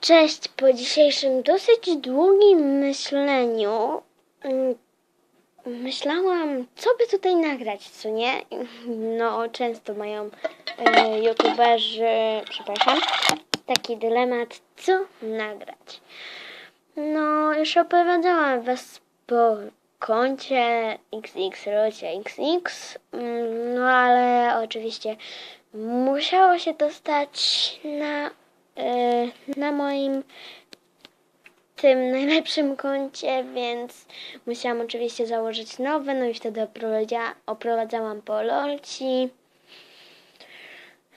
Cześć, po dzisiejszym dosyć długim myśleniu mm, myślałam, co by tutaj nagrać, co nie? No, często mają e, youtuberzy, przepraszam, taki dylemat, co nagrać. No, już opowiadałam was po koncie XXRocie mm, no ale oczywiście musiało się to stać na, na moim tym najlepszym koncie, więc musiałam oczywiście założyć nowe, no i wtedy oprowadza, oprowadzałam po lolci.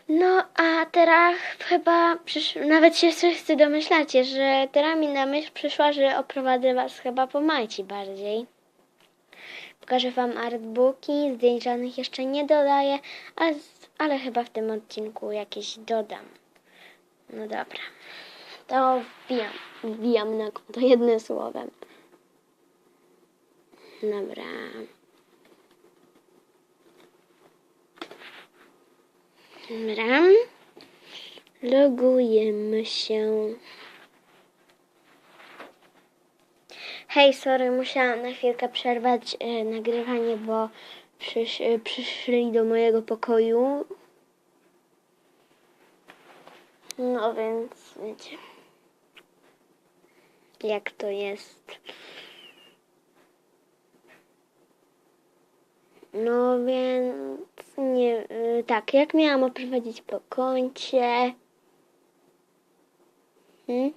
No, a teraz chyba, nawet się wszyscy domyślacie, że teraz mi na myśl przyszła, że oprowadzę was chyba po Majci bardziej. Pokażę wam artbooki, zdjęć żadnych jeszcze nie dodaję, ale, ale chyba w tym odcinku jakieś dodam. No dobra, to wbijam, wbijam na konto jednym słowem. Dobra. Dobra. Logujemy się. Hej, sorry, musiałam na chwilkę przerwać e, nagrywanie, bo przysz, e, przyszli do mojego pokoju. No więc wiecie, jak to jest. No więc nie, y, tak, jak miałam oprowadzić po koncie. Hmm?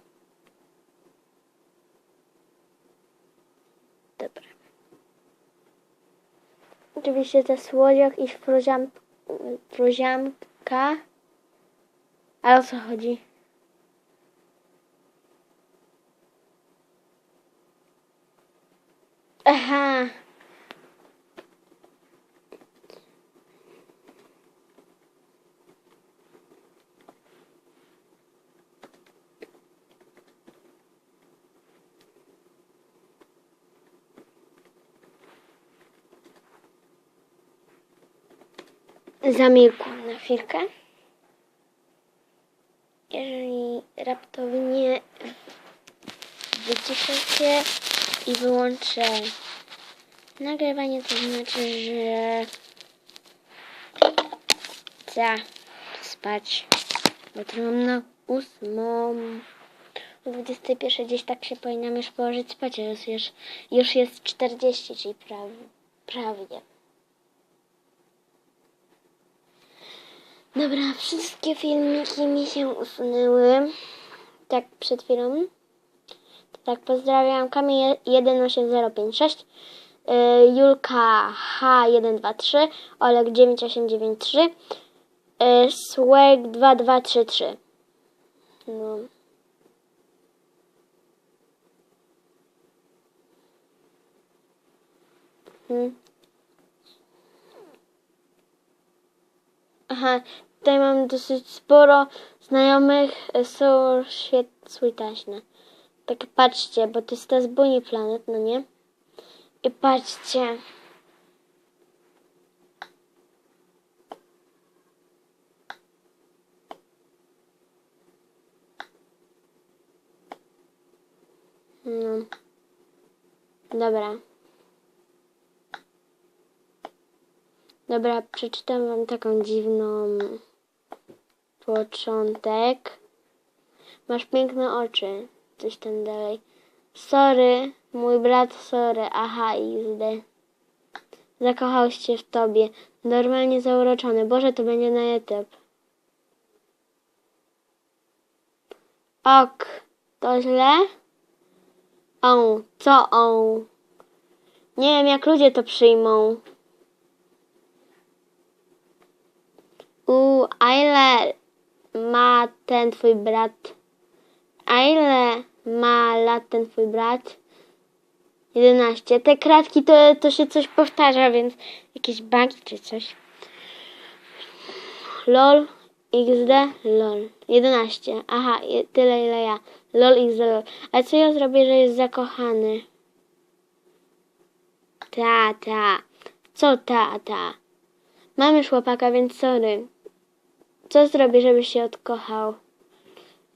Dobra. Oczywiście to słodziak i proziam, proziamka. Ale o co chodzi? Aha. Zamilkłam na chwilkę. Jeżeli raptownie wyciszę się i wyłączę nagrywanie, to znaczy, że chcę spać. Bo mam na ósmą. O 21 gdzieś tak się powinnam już położyć spać, już, już jest 40, czyli prawie. prawie. Dobra, wszystkie filmiki mi się usunęły. Tak przed chwilą. Tak, pozdrawiam. Kamil 18056, y, Julka H123, Olek 9893, y, Swag 2233. No. Hmm. Aha, tutaj mam dosyć sporo znajomych, e, są świetne. Tak patrzcie, bo to jest ta z Bunny Planet, no nie? I patrzcie. No. Dobra. Dobra, przeczytam wam taką dziwną początek. Masz piękne oczy. Coś tam dalej. Sorry, mój brat, sorry. Aha, XD. Zakochał się w tobie. Normalnie zauroczony. Boże, to będzie na YouTube. Ok. To źle? O, co o? Nie wiem, jak ludzie to przyjmą. U, a ile ma ten twój brat? A ile ma lat ten twój brat? 11. Te kratki to, to się coś powtarza, więc jakieś bugi czy coś. LOL, XD, LOL. 11. Aha, tyle ile ja. LOL, XD, LOL. Ale co ja zrobię, że jest zakochany? Ta, ta. Co ta, ta? Mam już chłopaka, więc sorry. Co zrobię, żeby się odkochał?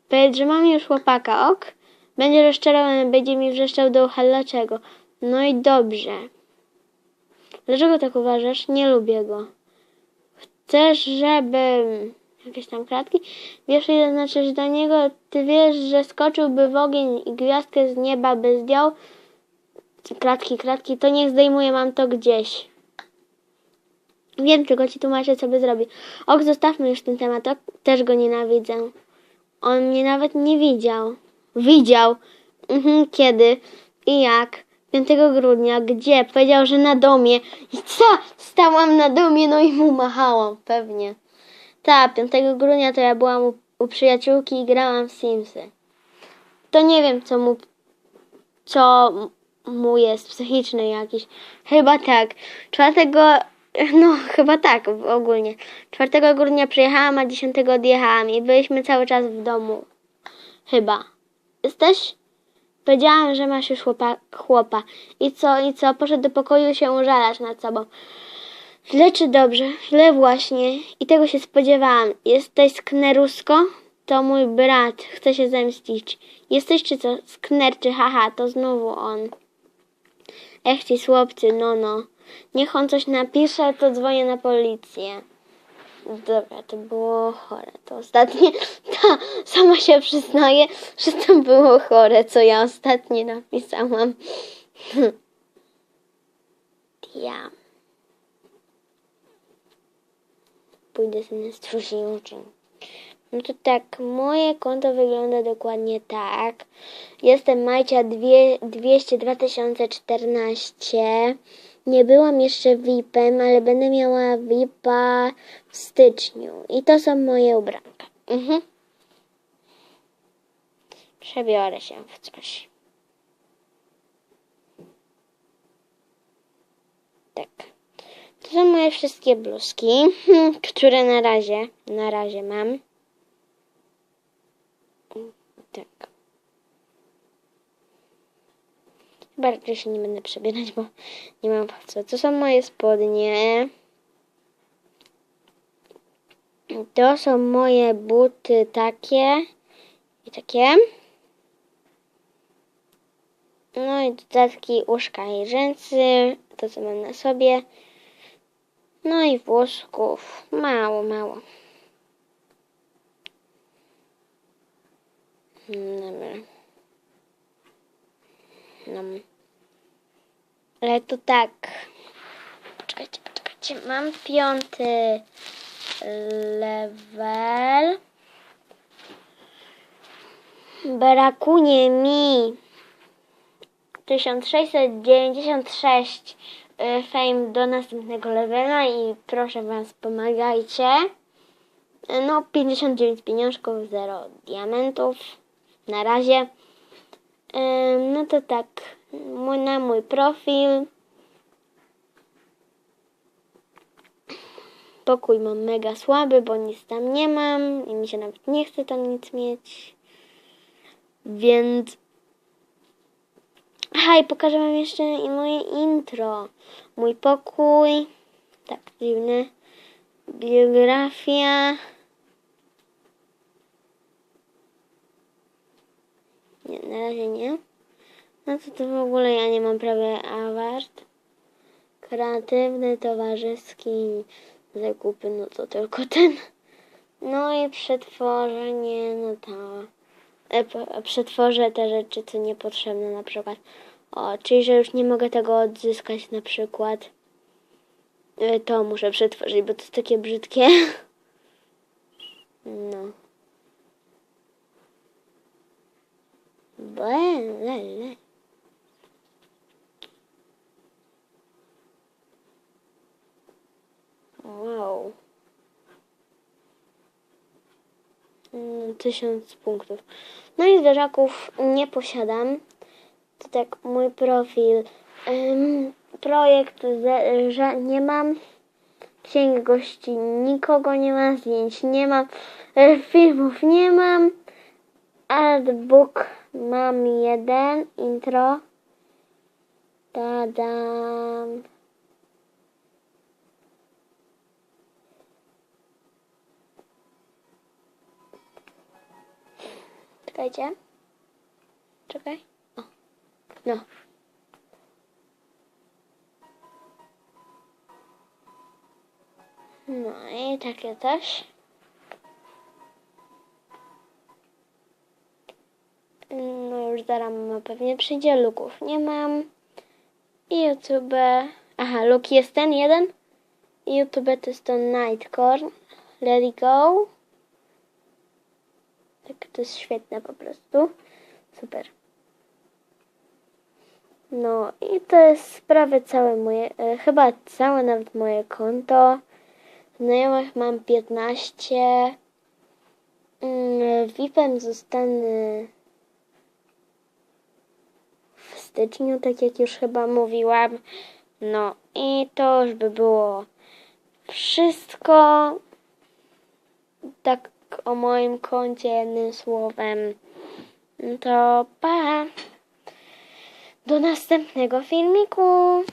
Powiedz, że mam już chłopaka, ok? Będzie rozczarowany, będzie mi wrzeszczał do ucha. Dlaczego? No i dobrze. Dlaczego tak uważasz? Nie lubię go. Chcesz, żeby... Jakieś tam kratki? Wiesz, ile znaczysz do niego? Ty wiesz, że skoczyłby w ogień i gwiazdkę z nieba by zdjął? Kratki, kratki, to niech zdejmuje, mam to gdzieś. Wiem, tylko ci tłumaczę, co by zrobił. Ok, zostawmy już ten temat, ok? Też go nienawidzę. On mnie nawet nie widział. Widział. Mhm, kiedy i jak? 5 grudnia. Gdzie? Powiedział, że na domie. I co? Stałam na domie, no i mu machałam. Pewnie. Tak, 5 grudnia to ja byłam u, u przyjaciółki i grałam w Simsy. To nie wiem, co mu... Co mu jest psychiczny jakiś. Chyba tak. 4... No, chyba tak, ogólnie. 4 grudnia przyjechałam, a 10 odjechałam i byliśmy cały czas w domu. Chyba. Jesteś? Powiedziałam, że masz już chłopa, chłopa. I co, i co? Poszedł do pokoju się użalać nad sobą. Źle czy dobrze? Źle właśnie. I tego się spodziewałam. Jesteś sknerusko? To mój brat. Chce się zemścić. Jesteś czy co? Skner czy haha? To znowu on. Ech ci słopcy, no no. Niech on coś napisze, to dzwonię na policję. Dobra, to było chore. To ostatnie, ta sama się przyznaje, że to było chore, co ja ostatnio napisałam. Ja. Pójdę sobie na stróż i uczę. No to tak, moje konto wygląda dokładnie tak. Jestem Majcia dwie, 200 2014. Nie byłam jeszcze VIP-em, ale będę miała VIP-a w styczniu. I to są moje ubranka. Mhm. Przebiorę się w coś. Tak. To są moje wszystkie bluzki, które na razie, na razie mam. Tak. Chyba się nie będę przebierać, bo nie mam po co. To są moje spodnie. To są moje buty takie i takie. No i dodatki uszka i rzęsy. To co mam na sobie. No i włosków. Mało, mało. Dobra. No. Ale to tak. Poczekajcie, poczekajcie. Mam piąty level. Brakuje mi 1696 y, fame do następnego levela i proszę was pomagajcie. Y, No 59 pieniążków, 0 diamentów. Na razie. Ym, No to tak, mój, na mój profil. Pokój mam mega słaby, bo nic tam nie mam i mi się nawet nie chce tam nic mieć. Więc. Aha, i pokażę wam jeszcze i moje intro. Mój pokój. Tak, dziwny. Biografia. Nie, na razie nie. No to to w ogóle ja nie mam prawie awart. Kreatywny, towarzyski, zakupy, no to tylko ten. No i przetworzenie, no to e, przetworzę te rzeczy, co niepotrzebne na przykład. O, czyli że już nie mogę tego odzyskać na przykład. E, To muszę przetworzyć, bo to jest takie brzydkie. No. Blele. Wow. Mm, Tysiąc punktów. No i zwierzaków nie posiadam. To tak mój profil. Ym, projekt, że nie mam. Księgi gości nikogo nie ma, zdjęć nie mam, e, filmów nie mam. Artbook mam jeden, intro. Tadam. Czekajcie. Czekaj. O. No. No i takie też. No zaraz mama pewnie przyjdzie, luków nie mam. I YouTube. Aha, luk jest ten jeden. YouTube to jest to Nightcore. Let it go. Tak, to jest świetne po prostu. Super. No i to jest prawie całe moje, e, chyba całe nawet moje konto. Znajomych mam 15. Mm, VIP-em zostanę w styczniu, tak jak już chyba mówiłam. No i to już by było wszystko. Tak o moim koncie jednym słowem. No To pa! Do następnego filmiku!